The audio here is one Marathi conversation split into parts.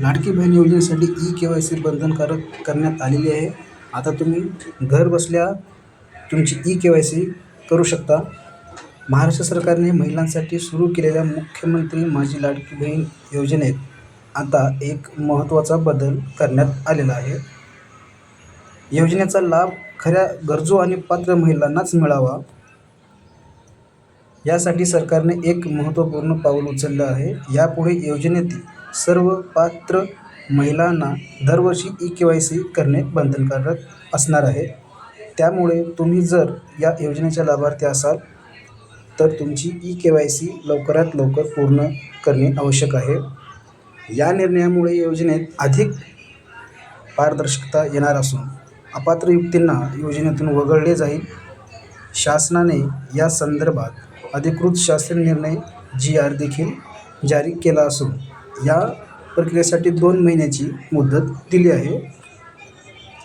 लाडकी बहीण योजनेसाठी ई के वाय सी बंधनकारक करण्यात आलेली आहे. आता तुम्ही घरबसल्या तुमची ई के वाय सी करू शकता. महाराष्ट्र सरकारने महिलांसाठी सुरू केलेल्या मुख्यमंत्री माझी लाडकी बहीण योजनेत आता एक महत्त्वाचा बदल करण्यात आलेला आहे. योजनेचा लाभ खऱ्या गरजू आणि पात्र महिलांनाच मिळावा. यासाठी सरकारने एक महत्त्वपूर्ण पाऊल उचललं आहे. यापुढे योजनेतील सर्व पात्र महिलांना दरवर्षी ई के वाय सी करणे बंधनकारक असणार आहे. त्यामुळे तुम्ही जर या योजनेच्या लाभार्थी असाल तर तुमची ई के वाय सी लवकरात लवकर पूर्ण करणे आवश्यक आहे. या निर्णयामुळे योजनेत अधिक पारदर्शकता येणार असून अपात्र युक्तींना योजनेतून वगळले जाईल. शासनाने या संदर्भात अधिकृत शासन निर्णय जी आर देखील जारी केला असून या प्रक्रियेसाठी दोन महिन्याची मुदत दिली आहे.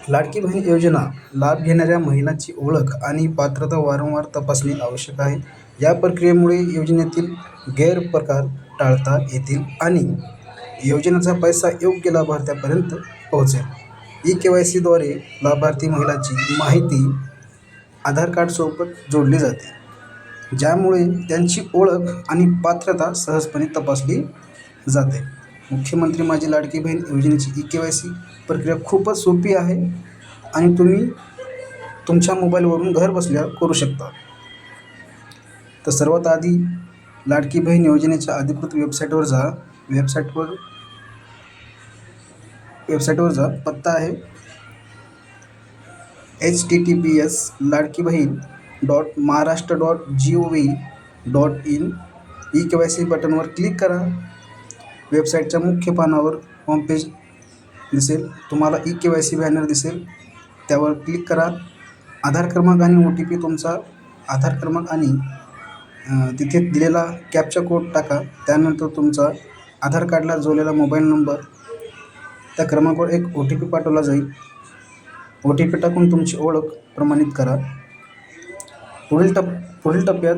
लाडकी बहीण योजना लाभ घेणाऱ्या महिलांची ओळख आणि पात्रता वारंवार तपासणे आवश्यक आहे. या प्रक्रियेमुळे योजनेतील गैरप्रकार टाळता येतील आणि योजनेचा पैसा योग्य लाभार्थ्यापर्यंत पोहोचेल. ई के वाय सीद्वारे लाभार्थी महिलाची माहिती आधार कार्डसोबत जोडली जाते ज्यामुळे त्यांची ओळख आणि पात्रता सहजपणे तपासली जाते. मुख्यमंत्री माझी लाडकी बहीण योजनेची ई के वाय सी प्रक्रिया खूपच सोपी आहे आणि तुम्ही तुमच्या मोबाईलवरून घर बसल्या करू शकता. तर सर्वात आधी लाडकी बहीण योजनेच्या अधिकृत वेबसाईटवर जा. वेबसाईटवर वेबसाईटवर जा. पत्ता आहे H T T P S Ladki Bahin dot Maharashtra dot G O V dot in. E K Y C बटनवर click करा. वेबसाईटच्या मुख्य पानावर होमपेज दिसेल तुम्हाला E K Y C banner दिसेल. त्यावर क्लिक करा. आधार क्रमांक आणि ओ टी पी तुमचा आधार क्रमांक आणि तिथे दिलेला कॅपचा कोड टाका. त्यानंतर तुमचा आधार कार्डला जोडलेला मोबाईल नंबर त्या क्रमांकावर एक ओ टी पी पाठवला जाईल. ओ टी पी टाकून तुमची ओळख प्रमाणित करा. पुढील टप पुढील टप्प्यात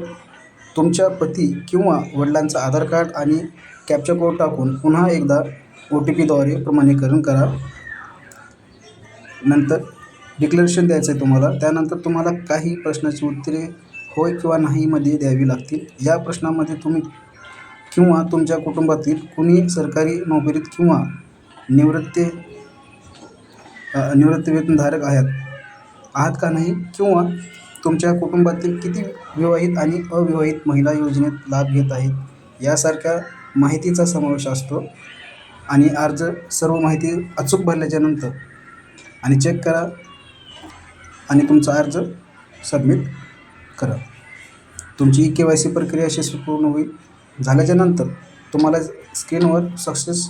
तुमच्या पती किंवा वडिलांचा आधार कार्ड आणि कॅपचा कोड टाकून पुन्हा एकदा ओ टी पीद्वारे प्रमाणीकरण करा. नंतर डिक्लेरेशन द्यायचं आहे तुम्हाला. त्यानंतर तुम्हाला काही प्रश्नाची उत्तरे होय किंवा नाहीमध्ये द्यावी लागतील. या प्रश्नामध्ये तुम्ही किंवा तुमच्या कुटुंबातील कुणी सरकारी नोकरीत किंवा निवृत्ती निवृत्तीवेतनधारक आहेत आहात का नाही? किंवा तुमच्या कुटुंबातील किती विवाहित आणि अविवाहित महिला योजनेत लाभ घेत आहेत? यासारख्या माहितीचा समावेश असतो आणि अर्ज सर्व माहिती अचूक भरल्याच्यानंतर आणि चेक करा आणि तुमचा अर्ज सबमिट करा. तुमची ई के वाय सी प्रक्रिया यशस्वी पूर्ण होईल. झाल्याच्यानंतर तुम्हाला स्क्रीनवर सक्सेस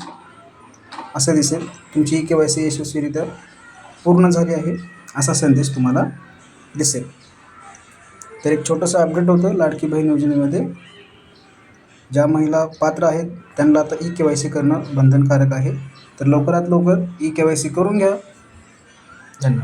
असं दिसेल. तुमची ई के वाय सी यशस्वीरित्या पूर्ण झाली आहे असा संदेश तुम्हाला दिसेल. तर एक छोटंसं अपडेट होतं लाडकी बहीण योजनेमध्ये. ज्या महिला पात्र आहेत त्यांना आता ई के वाय सी करणं बंधनकारक आहे. तर लवकरात लवकर ई के वाय सी करून घ्या. धन्यवाद.